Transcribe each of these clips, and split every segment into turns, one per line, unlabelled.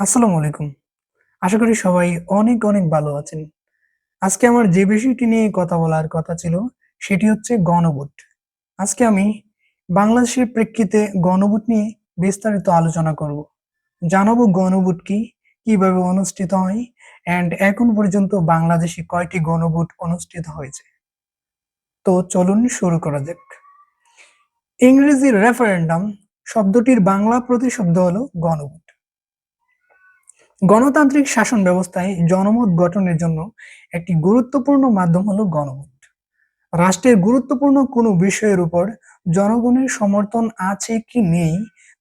আসসালামু আলাইকুম। আশা করি সবাই অনেক, অনেক ভালো আছেন। আজকে আমার যে বিষয়টি নিয়ে কথা বলার কথা ছিল সেটি হচ্ছে গণভোট। আজকে আমি বাংলাদেশের প্রেক্ষিতে গণভোট নিয়ে বিস্তারিত আলোচনা করব। জানাব গণভোট কি, কীভাবে অনুষ্ঠিত হয় অ্যান্ড এখন পর্যন্ত বাংলাদেশে কয়টি গণভোট অনুষ্ঠিত হয়েছে। তো চলুন শুরু করা যাক। ইংরেজি রেফারেন্ডাম শব্দটির বাংলা প্রতিশব্দ হলো গণভোট। গণতান্ত্রিক শাসন ব্যবস্থায় জনমত গঠনের জন্য একটি গুরুত্বপূর্ণ মাধ্যম হলো গণভোট। রাষ্ট্রের গুরুত্বপূর্ণ কোনো বিষয়ের উপর জনগণের সমর্থন আছে কি নেই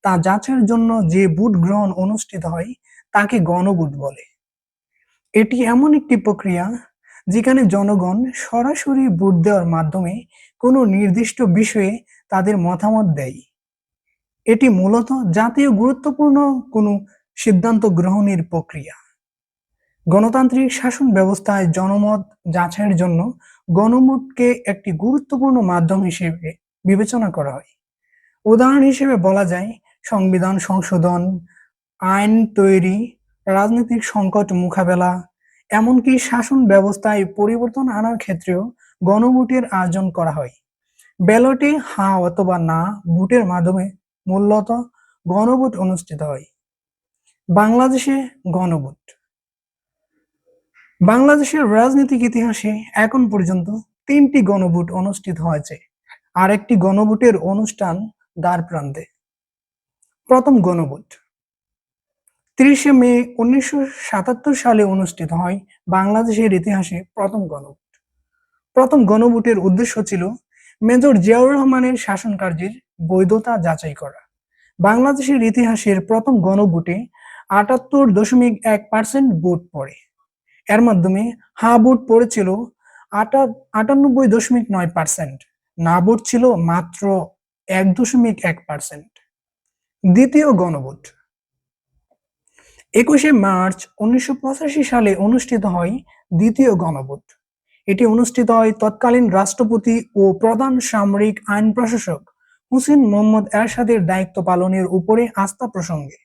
তা যাচাইয়ের জন্য যে ভোট গ্রহণ অনুষ্ঠিত হয় তাকে গণভোট বলে। এটি এমন একটি প্রক্রিয়া যেখানে জনগণ সরাসরি ভোট দেওয়ার মাধ্যমে কোনো নির্দিষ্ট বিষয়ে তাদের মতামত দেয়। এটি মূলত জাতীয় গুরুত্বপূর্ণ কোনো সিদ্ধান্ত গ্রহণের প্রক্রিয়া। গণতান্ত্রিক শাসন ব্যবস্থায় জনমত যাচাইয়ের জন্য গণভোটকে একটি গুরুত্বপূর্ণ মাধ্যম হিসেবে বিবেচনা করা হয়। উদাহরণ হিসেবে বলা যায় সংবিধান সংশোধন, আইন তৈরি, রাজনৈতিক সংকট মোকাবেলা, এমনকি শাসন ব্যবস্থায় পরিবর্তন আনার ক্ষেত্রেও গণভোটের আয়োজন করা হয়। ব্যালটে হা অথবা না ভোটের মাধ্যমে মূলত গণভোট অনুষ্ঠিত হয়। বাংলাদেশে গণভোট। বাংলাদেশের রাজনৈতিক ইতিহাসে এখন পর্যন্ত তিনটি গণভোট অনুষ্ঠিত হয়েছে। আর একটি গণভোটের অনুষ্ঠান দ্বার প্রান্তে। প্রথম গণভোট। তিরিশে মে উনিশশো সাতাত্তর সালে অনুষ্ঠিত হয় বাংলাদেশের ইতিহাসে প্রথম গণভোট। প্রথম গণভোটের উদ্দেশ্য ছিল মেজর জিয়াউর রহমানের শাসন কার্যের বৈধতা যাচাই করা। বাংলাদেশের ইতিহাসের প্রথম গণভোটে আটাত্তর দশমিক এক পার্সেন্ট ভোট পড়ে। এর মাধ্যমে হা ভোট পড়েছিল আটা আটানব্বই দশমিক নয় পার্সেন্ট না ভোট ছিল মাত্র এক দশমিক এক পার্সেন্ট দ্বিতীয় গণভোট। একুশে মার্চ উনিশশো পঁচাশি সালে অনুষ্ঠিত হয় দ্বিতীয় গণভোট। এটি অনুষ্ঠিত হয় তৎকালীন রাষ্ট্রপতি ও প্রধান সামরিক আইন প্রশাসক হুসেন মোহাম্মদ এরশাদের দায়িত্ব পালনের উপরে আস্থা প্রসঙ্গে।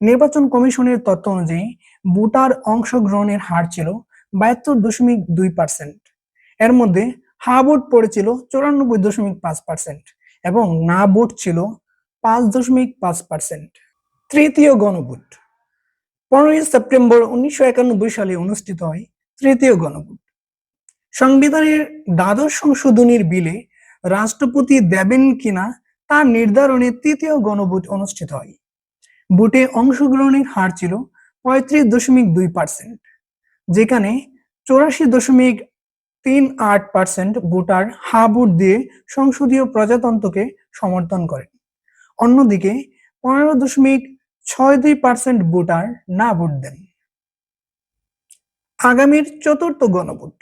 নির্বাচন কমিশনের তথ্য অনুযায়ী ভোটার অংশগ্রহণের হার ছিল বাহাত্তর দশমিক দুই পার্সেন্ট। এর মধ্যে হা ভোট পড়েছিল চৌরানব্বই দশমিক পাঁচ পার্সেন্ট এবং না ভোট ছিল পাঁচ দশমিক পাঁচ পার্সেন্ট। তৃতীয় গণভোট। পনেরোই সেপ্টেম্বর উনিশশো একানব্বই সালে অনুষ্ঠিত হয় তৃতীয় গণভোট। সংবিধানের দ্বাদশ সংশোধনীর বিলে রাষ্ট্রপতি দেবেন কিনা তা নির্ধারণে তৃতীয় গণভোট অনুষ্ঠিত হয়। ভোটে অংশগ্রহণের হার ছিল পঁয়ত্রিশ দশমিক দুই পার্সেন্ট, যেখানে চৌরাশি দশমিক তিন আট পার্সেন্ট ভোটার হা ভোট দিয়ে সংসদীয় প্রজাতন্ত্রকে সমর্থন করেন। অন্যদিকে পনেরো দশমিক ছয় দুই পার্সেন্ট ভোটার না ভোট দেন। আগামীর চতুর্থ গণভোট।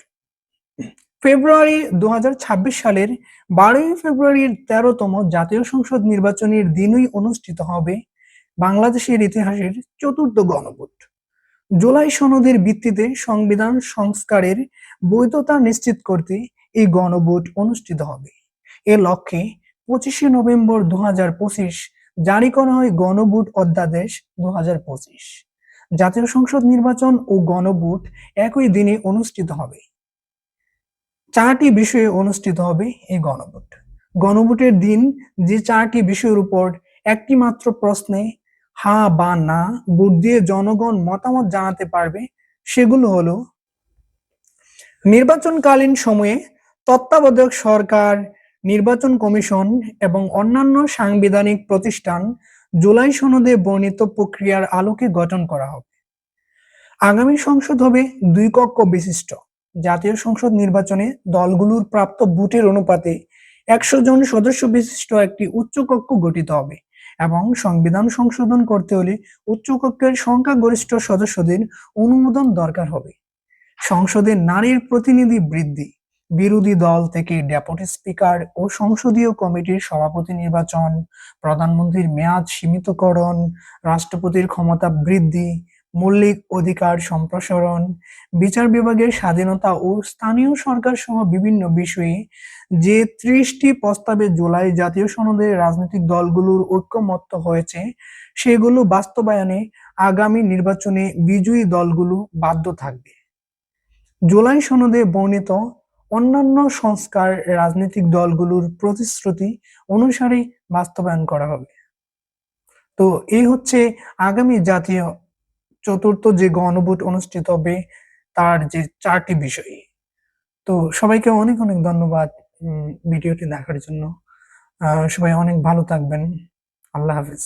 ফেব্রুয়ারি দু হাজার ছাব্বিশ সালের বারোই ফেব্রুয়ারির তেরোতম জাতীয় সংসদ নির্বাচনের দিনই অনুষ্ঠিত হবে বাংলাদেশের ইতিহাসের চতুর্থ গণভোট। জুলাই সনদের ভিত্তিতে সংবিধান সংস্কারের বৈধতা নিশ্চিত করতে এই গণভোট অনুষ্ঠিত হবে। এ লক্ষ্যে পঁচিশে নভেম্বর দু জারি করা হয় গণভোট অধ্যাদেশ দু জাতীয় সংসদ নির্বাচন ও গণভোট একই দিনে অনুষ্ঠিত হবে। চারটি বিষয়ে অনুষ্ঠিত হবে এই গণভোট। গণভোটের দিন যে চারটি বিষয়ের উপর একটি মাত্র প্রশ্নে হা বা না ভোট দিয়ে জনগণ মতামত জানাতে পারবে, সেগুলো হলো নির্বাচনকালীন সময়ে তত্ত্বাবধায়ক সরকার, নির্বাচন কমিশন এবং অন্যান্য সাংবিধানিক প্রতিষ্ঠান জুলাই সনদে বর্ণিত প্রক্রিয়ার আলোকে গঠন করা হবে। আগামী সংসদ হবে দুই কক্ষ বিশিষ্ট। জাতীয় সংসদ নির্বাচনে দলগুলোর প্রাপ্ত ভোটের অনুপাতে একশো জন সদস্য বিশিষ্ট একটি উচ্চকক্ষ গঠিত হবে। এবং সংবিধান সংশোধন করতে হলে উচ্চকক্ষের সংখ্যাগরিষ্ঠ সদস্যদের অনুমোদন দরকার হবে। সংসদে নারীর প্রতিনিধি বৃদ্ধি, বিরোধী দল থেকে ডেপুটি স্পিকার ও সংসদীয় কমিটির সভাপতি নির্বাচন, প্রধানমন্ত্রীর মেয়াদ সীমিতকরণ, রাষ্ট্রপতির ক্ষমতা বৃদ্ধি মৌলিক অধিকার সম্প্রসারণ, বিচার বিভাগের স্বাধীনতা ও স্থানীয় সরকার সহ বিভিন্ন বিষয়ে যে ত্রিশটি প্রস্তাবে জুলাই জাতীয় সনদে রাজনৈতিক দলগুলোর ঐক্যমত্য হয়েছে, সেগুলো বাস্তবায়নে আগামী নির্বাচনে বিজয়ী দলগুলো বাধ্য থাকবে। জুলাই সনদে বর্ণিত অন্যান্য সংস্কার রাজনৈতিক দলগুলোর প্রতিশ্রুতি অনুসারে বাস্তবায়ন করা হবে। তো এই হচ্ছে আগামী জাতীয় চতুর্থ যে গণভোট অনুষ্ঠিত হবে, তার যে চারটি বিষয়। তো সবাইকে অনেক অনেক ধন্যবাদ ভিডিওটি দেখার জন্য। সবাই অনেক ভালো থাকবেন। আল্লাহ হাফিজ।